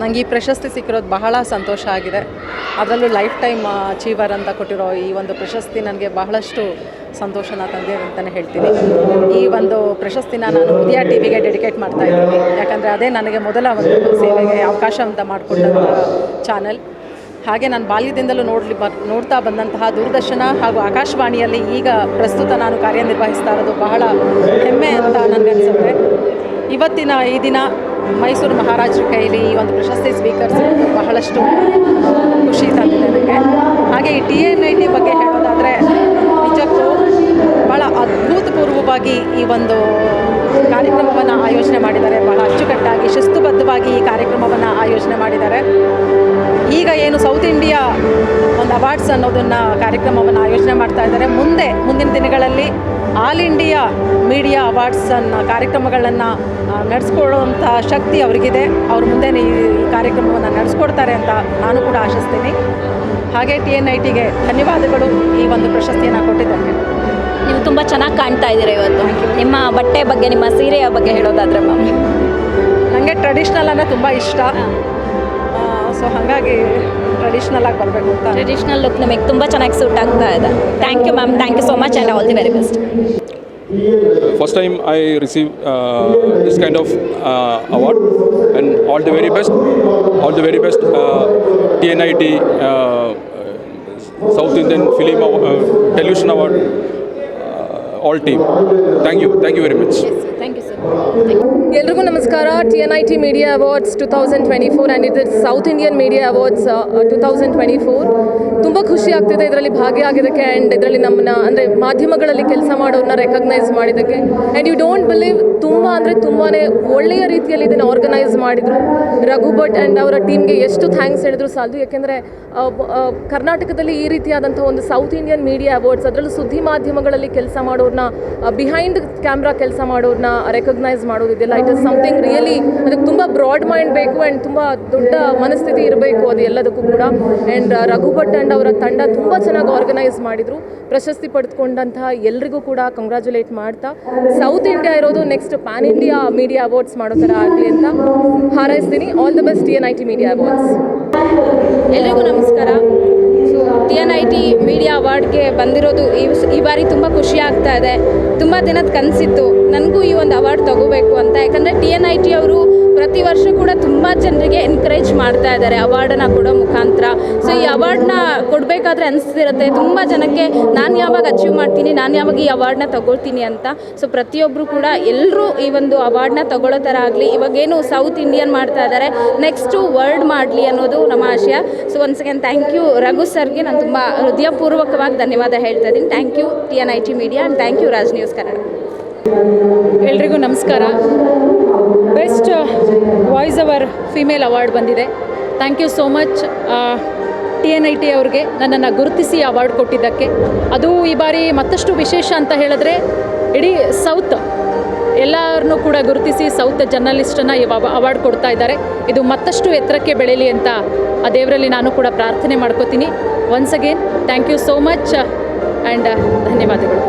ನನಗೆ ಈ ಪ್ರಶಸ್ತಿ ಸಿಕ್ಕಿರೋದು ಬಹಳ ಸಂತೋಷ ಆಗಿದೆ. ಅದರಲ್ಲೂ ಲೈಫ್ ಟೈಮ್ ಅಚೀವರ್ ಅಂತ ಕೊಟ್ಟಿರೋ ಈ ಒಂದು ಪ್ರಶಸ್ತಿ ನನಗೆ ಬಹಳಷ್ಟು ಸಂತೋಷನ ತಂದಿದೆ ಅಂತಲೇ ಹೇಳ್ತೀನಿ. ಈ ಒಂದು ಪ್ರಶಸ್ತಿನ ನಾನು ಉದಯ ಟಿ ವಿಗೆ ಡೆಡಿಕೇಟ್ ಮಾಡ್ತಾ ಇದ್ದೀನಿ. ಯಾಕಂದರೆ ಅದೇ ನನಗೆ ಮೊದಲ ಒಂದು ಸೇವೆಗೆ ಅವಕಾಶ ಅಂತ ಮಾಡಿಕೊಟ್ಟಂಥ ಚಾನೆಲ್ ಹಾಗೆ ನಾನು ಬಾಲ್ಯದಿಂದಲೂ ನೋಡಲಿ ಬ, ನೋಡ್ತಾ ಬಂದಂತಹ ದೂರದರ್ಶನ ಹಾಗೂ ಆಕಾಶವಾಣಿಯಲ್ಲಿ ಈಗ ಪ್ರಸ್ತುತ ನಾನು ಕಾರ್ಯನಿರ್ವಹಿಸ್ತಾ ಇರೋದು ಬಹಳ ಹೆಮ್ಮೆ ಅಂತ ನನಗನ್ಸುತ್ತೆ. ಇವತ್ತಿನ ಈ ದಿನ ಮೈಸೂರು ಮಹಾರಾಜರ ಕೈಲಿ ಈ ಒಂದು ಪ್ರಶಸ್ತಿ ಸ್ವೀಕರಿಸಿರೋದು ಬಹಳಷ್ಟು ಖುಷಿ ತಂದಿದೆ ನನಗೆ. ಹಾಗೆ ಈ ಟಿ ಎನ್ ಐ ಟಿ ಬಗ್ಗೆ ಹೇಳೋದಾದರೆ ನಿಜಕ್ಕೂ ಭಾಳ ಅದ್ಭುತಪೂರ್ವವಾಗಿ ಈ ಒಂದು ಕಾರ್ಯಕ್ರಮವನ್ನು ಆಯೋಜನೆ ಮಾಡಿದ್ದಾರೆ. ಬಹಳ ಅಚ್ಚುಕಟ್ಟಾಗಿ, ಶಿಸ್ತುಬದ್ಧವಾಗಿ ಈ ಕಾರ್ಯಕ್ರಮವನ್ನು ಆಯೋಜನೆ ಮಾಡಿದ್ದಾರೆ. ಈಗ ಏನು ಸೌತ್ ಇಂಡಿಯಾ ಅವಾರ್ಡ್ಸ್ ಅನ್ನೋದನ್ನು ಕಾರ್ಯಕ್ರಮವನ್ನು ಆಯೋಜನೆ ಮಾಡ್ತಾ ಇದ್ದಾರೆ. ಮುಂದೆ ಮುಂದಿನ ದಿನಗಳಲ್ಲಿ ಆಲ್ ಇಂಡಿಯಾ ಮೀಡಿಯಾ ಅವಾರ್ಡ್ಸ್ ಅನ್ನೋ ಕಾರ್ಯಕ್ರಮಗಳನ್ನು ನಡೆಸ್ಕೊಳ್ಳುವಂಥ ಶಕ್ತಿ ಅವರಿಗಿದೆ. ಅವ್ರ ಮುಂದೆ ಈ ಕಾರ್ಯಕ್ರಮವನ್ನು ನಡೆಸ್ಕೊಡ್ತಾರೆ ಅಂತ ನಾನು ಕೂಡ ಆಶಿಸ್ತೀನಿ. ಹಾಗೆ ಟಿ ಎನ್ ಐ ಟಿಗೆ ಧನ್ಯವಾದಗಳು ಈ ಒಂದು ಪ್ರಶಸ್ತಿಯನ್ನು ಕೊಟ್ಟಿದ್ದಾರೆ ನೀವು ತುಂಬ ಚೆನ್ನಾಗಿ ಕಾಣ್ತಾ ಇದ್ದೀರಾ ಇವತ್ತು. ನಿಮ್ಮ ಬಟ್ಟೆ ಬಗ್ಗೆ ನಿಮ್ಮ ಸೀರೆಯ ಬಗ್ಗೆ ಹೇಳೋದಾದ್ರೆ ಮ್ಯಾಮ್ ನನಗೆ ಟ್ರೆಡಿಷ್ನಲ್ ಅಂದರೆ ತುಂಬ ಇಷ್ಟ. ಸೊ ಹಾಗಾಗಿ ಟ್ರೆಡಿಷ್ನಲ್ ಆಗಿ ಬರಬೇಕು ಅಂತ ಟ್ರೆಡಿಷ್ನಲ್ ಲುಕ್ ನಿಮಗೆ ತುಂಬ ಚೆನ್ನಾಗಿ ಸೂಟ್ ಆಗ್ತಾ ಇದೆ thank you ma'am thank you so much and all the very best First time I receive uh, this kind of uh, award, and all the very best, all the very best uh, TNIT uh, South Indian Film Awa- uh, Television Award, uh, all team. Thank you, thank you very much. Thank you sir ಎಲ್ರಿಗೂ ನಮಸ್ಕಾರ. T N I T media awards two thousand twenty four and ಇದು South Indian media awards two thousand twenty four ತುಂಬ ಖುಷಿ ಆಗ್ತಿದೆ ಇದರಲ್ಲಿ ಭಾಗಿಯಾಗಿದ್ದಕ್ಕೆ and ಇದರಲ್ಲಿ ನಮ್ಮನ್ನ, ಅಂದರೆ ಮಾಧ್ಯಮಗಳಲ್ಲಿ ಕೆಲಸ ಮಾಡೋರನ್ನ ರೆಕಗ್ನೈಸ್ ಮಾಡಿದ್ದಕ್ಕೆ. ಆ್ಯಂಡ್ ಯು ಡೋಂಟ್ ಬಿಲೀವ್ ತುಂಬ ಅಂದರೆ ತುಂಬಾ ಒಳ್ಳೆಯ ರೀತಿಯಲ್ಲಿ ಇದನ್ನು ಆರ್ಗನೈಸ್ ಮಾಡಿದರು. ರಘು ಭಟ್ ಆ್ಯಂಡ್ ಅವರ ಟೀಮ್ಗೆ ಎಷ್ಟು ಥ್ಯಾಂಕ್ಸ್ ಹೇಳಿದ್ರು ಸಾಲದು. ಯಾಕೆಂದರೆ ಕರ್ನಾಟಕದಲ್ಲಿ ಈ ರೀತಿಯಾದಂಥ ಒಂದು ಸೌತ್ ಇಂಡಿಯನ್ ಮೀಡಿಯಾ ಅವಾರ್ಡ್ಸ್ ಅದರಲ್ಲೂ ಸುದ್ದಿ ಮಾಧ್ಯಮಗಳಲ್ಲಿ ಕೆಲಸ ಮಾಡೋರನ್ನ ಬಿಹೈಂಡ್ ಕ್ಯಾಮ್ರಾ ಕೆಲಸ ಮಾಡೋರನ್ನ ರೆಕಗ್ನೈಸ್ ಮಾಡೋದಿದೆಯಲ್ಲ ಇಟ್ ಇಸ್ ಸಮಥಿಂಗ್ ರಿಯಲಿ ಅದಕ್ಕೆ ತುಂಬ ಬ್ರಾಡ್ ಮೈಂಡ್ ಬೇಕು ಆ್ಯಂಡ್ ತುಂಬ ದೊಡ್ಡ ಮನಸ್ಥಿತಿ ಇರಬೇಕು ಅದು ಎಲ್ಲದಕ್ಕೂ ಕೂಡ. ಆ್ಯಂಡ್ ರಘು ಭಟ್ ಆ್ಯಂಡ್ ಅವರ ತಂಡ ತುಂಬ ಚೆನ್ನಾಗಿ ಆರ್ಗನೈಸ್ ಮಾಡಿದರು. ಪ್ರಶಸ್ತಿ ಪಡೆದುಕೊಂಡಂತಹ ಎಲ್ರಿಗೂ ಕೂಡ ಕಂಗ್ರ್ಯಾಚುಲೇಟ್ ಮಾಡ್ತಾ. ಸೌತ್ ಇಂಡಿಯಾ ಇರೋದು next pan India media awards ಮಾಡೋ ಥರ ಆಗಲಿ ಅಂತ ಹಾರೈಸ್ತೀನಿ. All the best N I T media awards ಎಲ್ರಿಗೂ ನಮಸ್ಕಾರ. T N I T media ಅವಾರ್ಡ್ಗೆ ಬಂದಿರೋದು ಈ ಈ ಬಾರಿ ತುಂಬ ಖುಷಿ ಆಗ್ತಾ ಇದೆ. ತುಂಬ ದಿನದ ಕನಸಿತ್ತು. ನನಗೂ ಈ ಒಂದು ಅವಾರ್ಡ್ ತಗೋಬೇಕು ಅಂತ. ಯಾಕಂದರೆ ಟಿ ಎನ್ ಐ ಟಿ ಅವರು ಪ್ರತಿ ವರ್ಷ ಕೂಡ ತುಂಬ ಜನರಿಗೆ ಎನ್ಕರೇಜ್ ಮಾಡ್ತಾ ಇದ್ದಾರೆ ಅವಾರ್ಡನ್ನು ಕೊಡೋ ಮುಖಾಂತರ. ಸೊ ಈ ಅವಾರ್ಡ್ನ ಕೊಡಬೇಕಾದ್ರೆ ಅನಿಸ್ತಿರುತ್ತೆ. ತುಂಬ ಜನಕ್ಕೆ ನಾನು ಯಾವಾಗ ಅಚೀವ್ ಮಾಡ್ತೀನಿ, ನಾನು ಯಾವಾಗ ಈ ಅವಾರ್ಡ್ನ ತಗೊಳ್ತೀನಿ ಅಂತ. ಸೊ ಪ್ರತಿಯೊಬ್ಬರು ಕೂಡ ಎಲ್ಲರೂ ಈ ಒಂದು ಅವಾರ್ಡ್ನ ತಗೊಳ್ಳೋ ಥರ ಆಗಲಿ, ಇವಾಗೇನು ಸೌತ್ ಇಂಡಿಯನ್ ಮಾಡ್ತಾ ಇದ್ದಾರೆ ನೆಕ್ಸ್ಟು ವರ್ಲ್ಡ್ ಮಾಡಲಿ ಅನ್ನೋದು ನಮ್ಮ ಆಶಯ. So once again thank you Raghu ಸರ್ಗೆ. ನಾನು ತುಂಬ ಹೃದಯಪೂರ್ವಕವಾಗಿ ಧನ್ಯವಾದ ಹೇಳ್ತಾ ಇದ್ದೀನಿ. Thank you T N I T media and thank you Raj News Kannada ಎಲ್ರಿಗೂ ನಮಸ್ಕಾರ. ವಾಯ್ಸ್ ಅವರ್ ಫಿಮೇಲ್ ಅವಾರ್ಡ್ ಬಂದಿದೆ. Thank you so much T N I T ಅವ್ರಿಗೆ ನನ್ನನ್ನು ಗುರುತಿಸಿ ಅವಾರ್ಡ್ ಕೊಟ್ಟಿದ್ದಕ್ಕೆ. ಅದು ಈ ಬಾರಿ ಮತ್ತಷ್ಟು ವಿಶೇಷ ಅಂತ ಹೇಳಿದ್ರೆ, ಇಡೀ ಸೌತ್ ಎಲ್ಲರನ್ನೂ ಕೂಡ ಗುರುತಿಸಿ ಸೌತ್ ಜರ್ನಲಿಸ್ಟನ್ನು ಅವಾರ್ಡ್ ಕೊಡ್ತಾ ಇದ್ದಾರೆ. ಇದು ಮತ್ತಷ್ಟು ಎತ್ತರಕ್ಕೆ ಬೆಳೀಲಿ ಅಂತ ಆ ದೇವರಲ್ಲಿ ನಾನು ಕೂಡ ಪ್ರಾರ್ಥನೆ ಮಾಡ್ಕೋತೀನಿ. Once again thank you so much and ಧನ್ಯವಾದಗಳು.